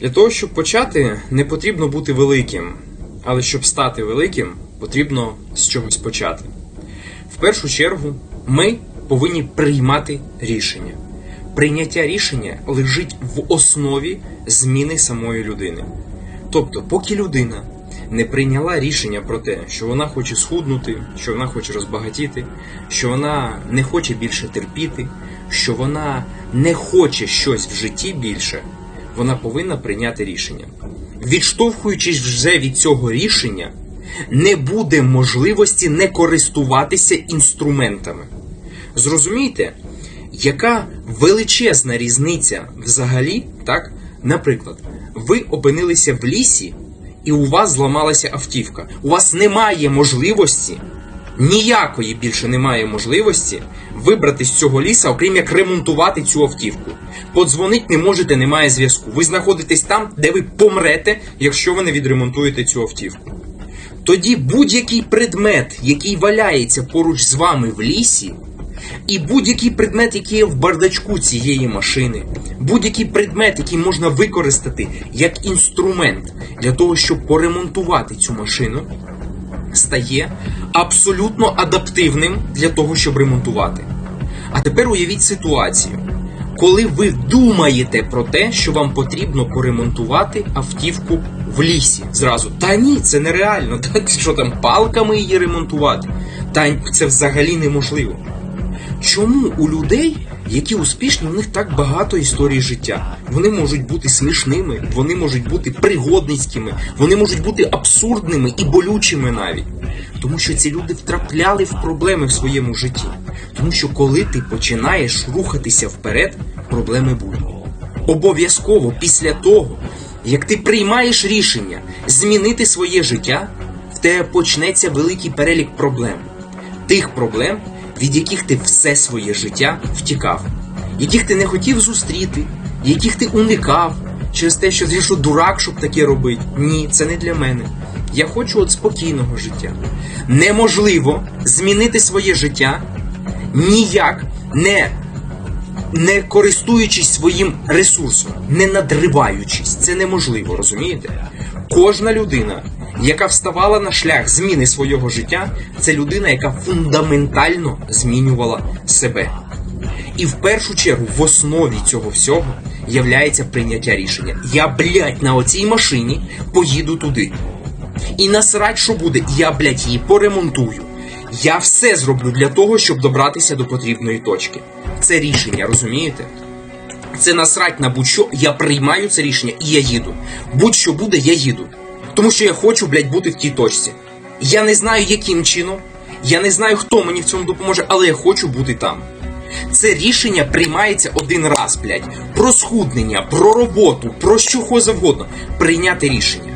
Для того, щоб почати, не потрібно бути великим, але щоб стати великим, потрібно з чогось почати. В першу чергу, ми повинні приймати рішення. Прийняття рішення лежить в основі зміни самої людини. Тобто, поки людина не прийняла рішення про те, що вона хоче схуднути, що вона хоче розбагатіти, що вона не хоче більше терпіти, що вона не хоче щось в житті більше, вона повинна прийняти рішення. Відштовхуючись вже від цього рішення, не буде можливості не користуватися інструментами. Зрозумійте, яка величезна різниця взагалі, так? Наприклад, ви опинилися в лісі, і у вас зламалася автівка. У вас немає можливості, ніякої більше немає можливості вибрати з цього ліса, окрім як ремонтувати цю автівку. Подзвонить не можете, немає зв'язку. Ви знаходитесь там, де ви помрете, якщо ви не відремонтуєте цю автівку. Тоді будь-який предмет, який валяється поруч з вами в лісі, і будь-який предмет, який є в бардачку цієї машини, будь-який предмет, який можна використати як інструмент для того, щоб поремонтувати цю машину, стає абсолютно адаптивним для того, щоб ремонтувати. А тепер уявіть ситуацію, коли ви думаєте про те, що вам потрібно поремонтувати автівку в лісі зразу. Та ні, це нереально. Та що там палками її ремонтувати? Та це взагалі неможливо. Чому у людей, які успішні, у них так багато історій життя? Вони можуть бути смішними, вони можуть бути пригодницькими, вони можуть бути абсурдними і болючими навіть. Тому що ці люди втрапляли в проблеми в своєму житті. Тому що коли ти починаєш рухатися вперед, проблеми будуть. Обов'язково після того, як ти приймаєш рішення змінити своє життя, в тебе почнеться великий перелік проблем. Тих проблем, від яких ти все своє життя втікав, яких ти не хотів зустріти, яких ти уникав через те, що ти що дурак, щоб таке робити. Ні, це не для мене. Я хочу от спокійного життя. Неможливо змінити своє життя ніяк не, не користуючись своїм ресурсом, не надриваючись. Це неможливо, розумієте? Кожна людина, яка вставала на шлях зміни свого життя, це людина, яка фундаментально змінювала себе. І в першу чергу в основі цього всього являється прийняття рішення. Я, блядь, на оцій машині поїду туди. І насрать, що буде, я, блядь, її поремонтую. Я все зроблю для того, щоб добратися до потрібної точки. Це рішення, розумієте? Це насрать на будь-що, я приймаю це рішення і я їду. Будь-що буде, я їду. Тому що я хочу, блядь, бути в тій точці. Я не знаю, яким чином, я не знаю, хто мені в цьому допоможе, але я хочу бути там. Це рішення приймається один раз, блядь. Про схуднення, про роботу, про що завгодно. Прийняти рішення.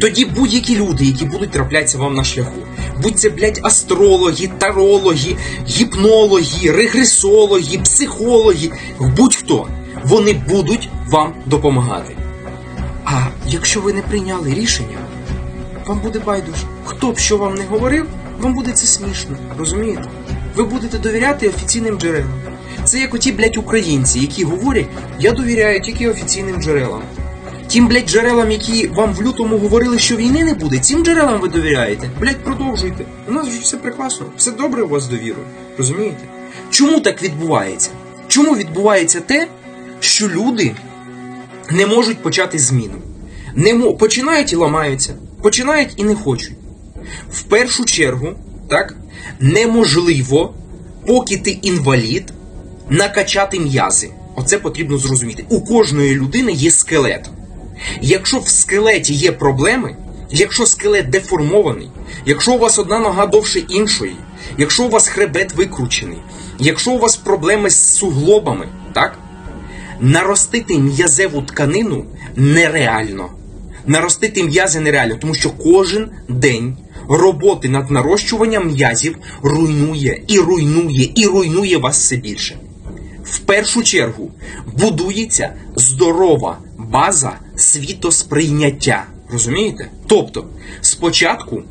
Тоді будь-які люди, які будуть траплятися вам на шляху, будь це, блядь, астрологи, тарологи, гіпнологи, регресологи, психологи, будь-хто, вони будуть вам допомагати. А якщо ви не прийняли рішення, вам буде байдуже. Хто б що вам не говорив, вам буде це смішно, розумієте? Ви будете довіряти офіційним джерелам. Це як оті, блядь, українці, які говорять, я довіряю тільки офіційним джерелам. Тим, блядь, джерелам, які вам в лютому говорили, що війни не буде, цим джерелам ви довіряєте. Блядь, продовжуйте. У нас же все прекрасно, все добре у вас з довірою. Розумієте? Чому так відбувається? Чому відбувається те, що люди не можуть почати зміну? Не мо... Починають і ламаються, починають і не хочуть. В першу чергу, так, неможливо, поки ти інвалід, накачати м'язи. Оце потрібно зрозуміти. У кожної людини є скелет. Якщо в скелеті є проблеми, якщо скелет деформований, якщо у вас одна нога довше іншої, якщо у вас хребет викручений, якщо у вас проблеми з суглобами, так? Наростити м'язеву тканину нереально. Наростити м'язи нереально, тому що кожен день роботи над нарощуванням м'язів руйнує і руйнує, і руйнує вас все більше. В першу чергу будується здорова база світосприйняття. Розумієте? Тобто, спочатку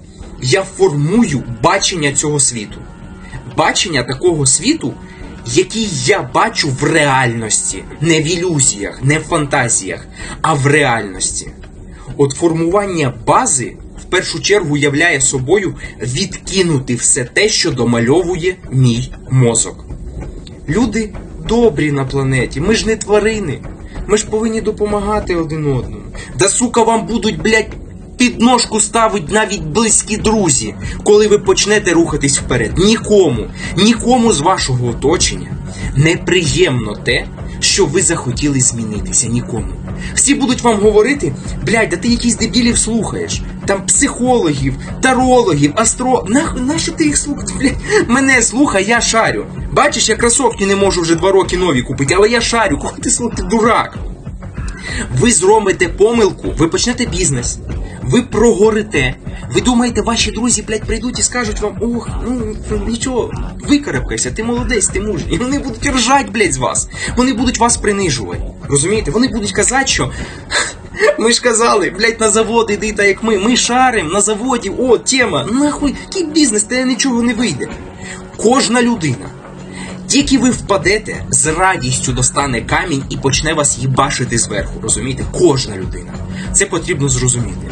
я формую бачення цього світу. Бачення такого світу, який я бачу в реальності, не в ілюзіях, не в фантазіях, а в реальності. От формування бази в першу чергу являє собою відкинути все те, що домальовує мій мозок. Люди добрі на планеті, ми ж не тварини. Ми ж повинні допомагати один одному. Да сука, вам будуть, блядь, підножку ставить навіть близькі друзі, коли ви почнете рухатись вперед. Нікому, нікому з вашого оточення неприємно те, що ви захотіли змінитися. Нікому. Всі будуть вам говорити, блядь, да ти якісь дебілів слухаєш. Там психологів, тарологів, астро. На, нащо ти їх слухаєш? Блядь, мене слухай, я шарю. Бачиш, я кросовки не можу вже два роки нові купити, але я шарю. Кого ти слухаєш, ти дурак? Ви зробите помилку, ви почнете бізнес, ви прогорите. Ви думаєте, ваші друзі, блядь, прийдуть і скажуть вам, ох, ну нічого, викарабкайся, ти молодець, ти мужній. І вони будуть ржать, блядь, з вас. Вони будуть вас принижувати. Розумієте? Вони будуть казати, що. Ми ж казали, блядь, на завод іди так як ми. Ми шарим на заводі, о, тема, нахуй, який бізнес, та нічого не вийде. Кожна людина, тільки ви впадете, з радістю достане камінь і почне вас їбашити зверху. Розумієте? Кожна людина. Це потрібно зрозуміти.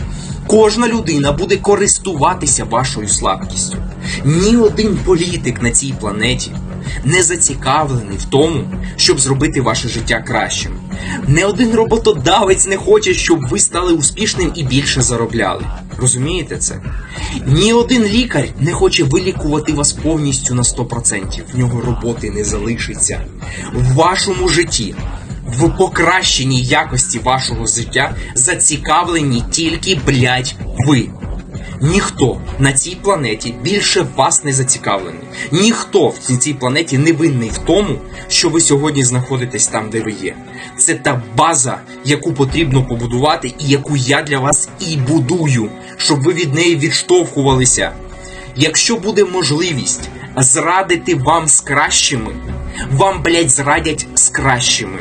Кожна людина буде користуватися вашою слабкістю. Ні один політик на цій планеті не зацікавлений в тому, щоб зробити ваше життя кращим. Не один роботодавець не хоче, щоб ви стали успішним і більше заробляли. Розумієте це? Ні один лікар не хоче вилікувати вас повністю на 100%. В нього роботи не залишиться. В вашому житті, в покращенні якості вашого життя зацікавлені тільки, блядь, ви. Ніхто на цій планеті більше вас не зацікавлений. Ніхто в цій- планеті не винний в тому, що ви сьогодні знаходитесь там, де ви є. Це та база, яку потрібно побудувати, і яку я для вас і будую, щоб ви від неї відштовхувалися. Якщо буде можливість зрадити вам з кращими, вам, блядь, зрадять з кращими.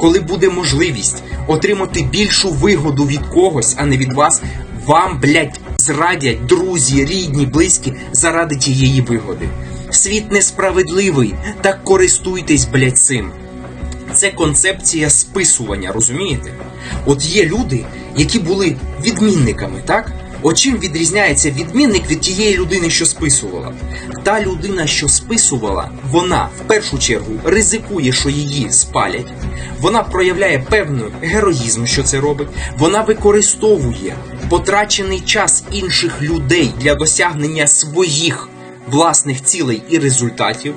Коли буде можливість отримати більшу вигоду від когось, а не від вас, вам, блядь, зрадять друзі, рідні, близькі заради тієї вигоди. Світ несправедливий, так користуйтесь, блядь, цим. Це концепція списування, розумієте? От є люди, які були відмінниками, так? От чим відрізняється відмінник від тієї людини, що списувала? Та людина, що списувала, вона в першу чергу ризикує, що її спалять. Вона проявляє певний героїзм, що це робить. Вона використовує потрачений час інших людей для досягнення своїх власних цілей і результатів.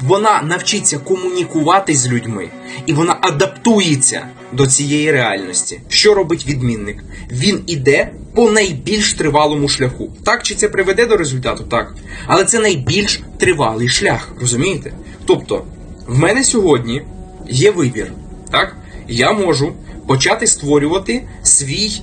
Вона навчиться комунікувати з людьми, і вона адаптується до цієї реальності. Що робить відмінник? Він іде по найбільш тривалому шляху. Так чи це приведе до результату? Так. Але це найбільш тривалий шлях, розумієте? Тобто, в мене сьогодні є вибір. Так? Я можу почати створювати свій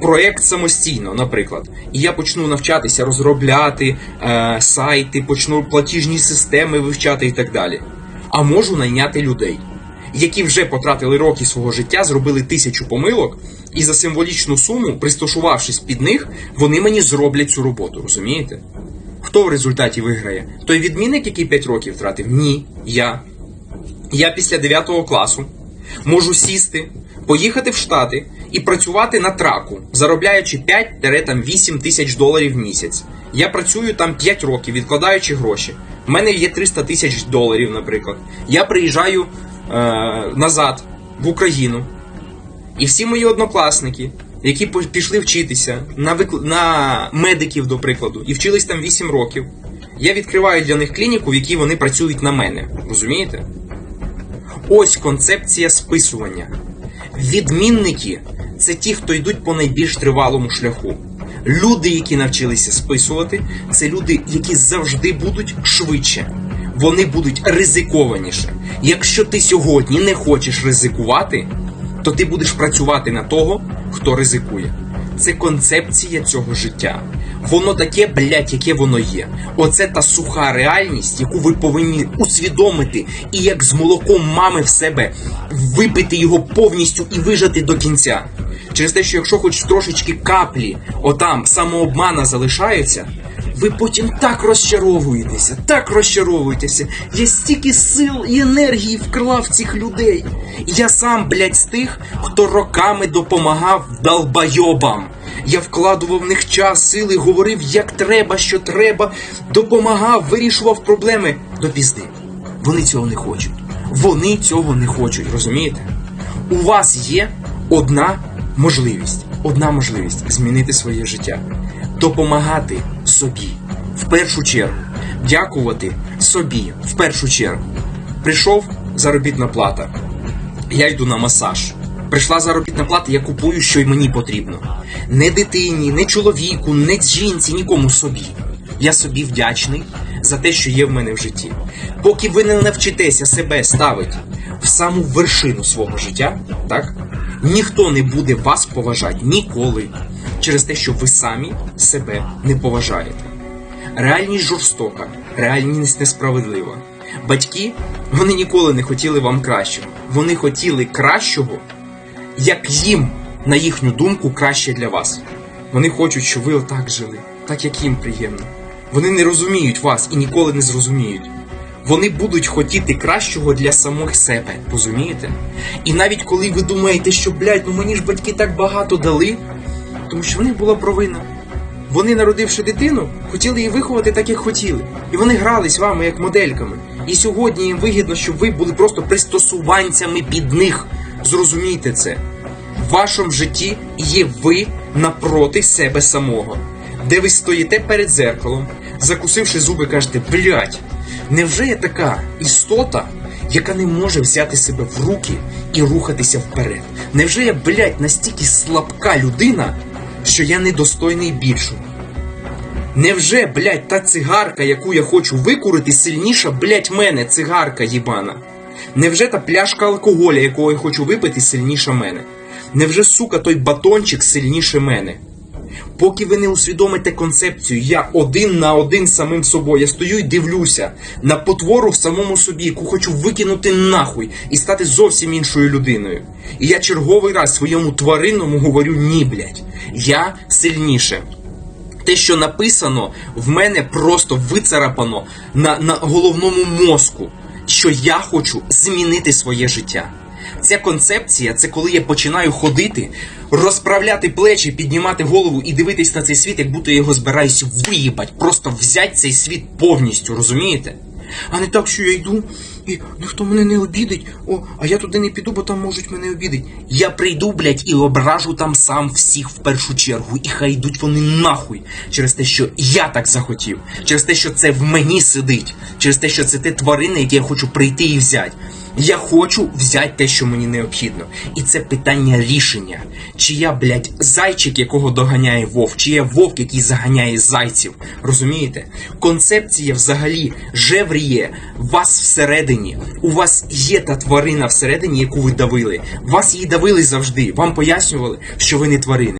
проєкт самостійно, наприклад. І я почну навчатися розробляти е, сайти, почну платіжні системи вивчати і так далі. А можу найняти людей, які вже потратили роки свого життя, зробили тисячу помилок, і за символічну суму, пристосувавшись під них, вони мені зроблять цю роботу, розумієте? Хто в результаті виграє? Той відмінник, який 5 років втратив? Ні, я. Я після 9 класу можу сісти, поїхати в Штати і працювати на траку, заробляючи 5-8 тисяч доларів в місяць. Я працюю там 5 років, відкладаючи гроші. У мене є 300 тисяч доларів, наприклад. Я приїжджаю е, назад в Україну, і всі мої однокласники, які пішли вчитися на, викл... на медиків, до прикладу, і вчились там 8 років, я відкриваю для них клініку, в якій вони працюють на мене. Розумієте? Ось концепція списування. Відмінники це ті, хто йдуть по найбільш тривалому шляху. Люди, які навчилися списувати, це люди, які завжди будуть швидше. Вони будуть ризикованіше. Якщо ти сьогодні не хочеш ризикувати, то ти будеш працювати на того, хто ризикує. Це концепція цього життя. Воно таке, блядь, яке воно є. Оце та суха реальність, яку ви повинні усвідомити, і як з молоком мами в себе випити його повністю і вижати до кінця. Через те, що якщо хоч трошечки каплі, отам самообмана залишаються, ви потім так розчаровуєтеся, так розчаровуєтеся. Я стільки сил і енергії вклав цих людей. Я сам, блядь, з тих, хто роками допомагав долбойобам. Я вкладував в них час, сили, говорив, як треба, що треба, допомагав, вирішував проблеми до пізди. Вони цього не хочуть. Вони цього не хочуть, розумієте? У вас є одна можливість, одна можливість змінити своє життя, допомагати собі в першу чергу, дякувати собі в першу чергу. Прийшов заробітна плата. Я йду на масаж. Прийшла заробітна плата, я купую, що й мені потрібно. Не дитині, не чоловіку, не жінці, нікому собі. Я собі вдячний за те, що є в мене в житті. Поки ви не навчитеся себе ставити в саму вершину свого життя, так? Ніхто не буде вас поважати ніколи через те, що ви самі себе не поважаєте. Реальність жорстока, реальність несправедлива. Батьки вони ніколи не хотіли вам кращого. Вони хотіли кращого, як їм, на їхню думку, краще для вас. Вони хочуть, щоб ви отак жили, так як їм приємно. Вони не розуміють вас і ніколи не зрозуміють. Вони будуть хотіти кращого для самих себе, розумієте? І навіть коли ви думаєте, що блядь, ну мені ж батьки так багато дали, тому що в них була провина. Вони, народивши дитину, хотіли її виховати так, як хотіли. І вони грались вами як модельками. І сьогодні їм вигідно, щоб ви були просто пристосуванцями під них. Зрозумійте це. В вашому житті є ви напроти себе самого, де ви стоїте перед зеркалом, закусивши зуби, кажете, блядь, невже я така істота, яка не може взяти себе в руки і рухатися вперед? Невже я, блядь, настільки слабка людина, що я недостойний більшого? Невже, блядь, та цигарка, яку я хочу викурити, сильніша, блядь, мене, цигарка їбана? Невже та пляшка алкоголя, якого я хочу випити, сильніша мене? Невже, сука, той батончик сильніше мене? Поки ви не усвідомите концепцію, я один на один з самим собою. Я стою і дивлюся на потвору в самому собі, яку хочу викинути нахуй і стати зовсім іншою людиною. І я черговий раз своєму тваринному говорю ні, блядь, я сильніше. Те, що написано, в мене просто вицарапано на, на головному мозку, що я хочу змінити своє життя. Ця концепція це коли я починаю ходити, розправляти плечі, піднімати голову і дивитись на цей світ, як будто я його збираюсь виїбать, просто взяти цей світ повністю, розумієте? А не так, що я йду і ніхто мене не обідить. О, а я туди не піду, бо там можуть мене обідати. Я прийду, блядь, і ображу там сам всіх в першу чергу. І хай йдуть вони нахуй через те, що я так захотів, через те, що це в мені сидить, через те, що це те тварини, які я хочу прийти і взяти. Я хочу взяти те, що мені необхідно. І це питання рішення. Чи я, блядь, зайчик, якого доганяє вовк, чи я вовк, який заганяє зайців. Розумієте? Концепція взагалі жевріє вас всередині. У вас є та тварина всередині, яку ви давили. Вас її давили завжди. Вам пояснювали, що ви не тварини.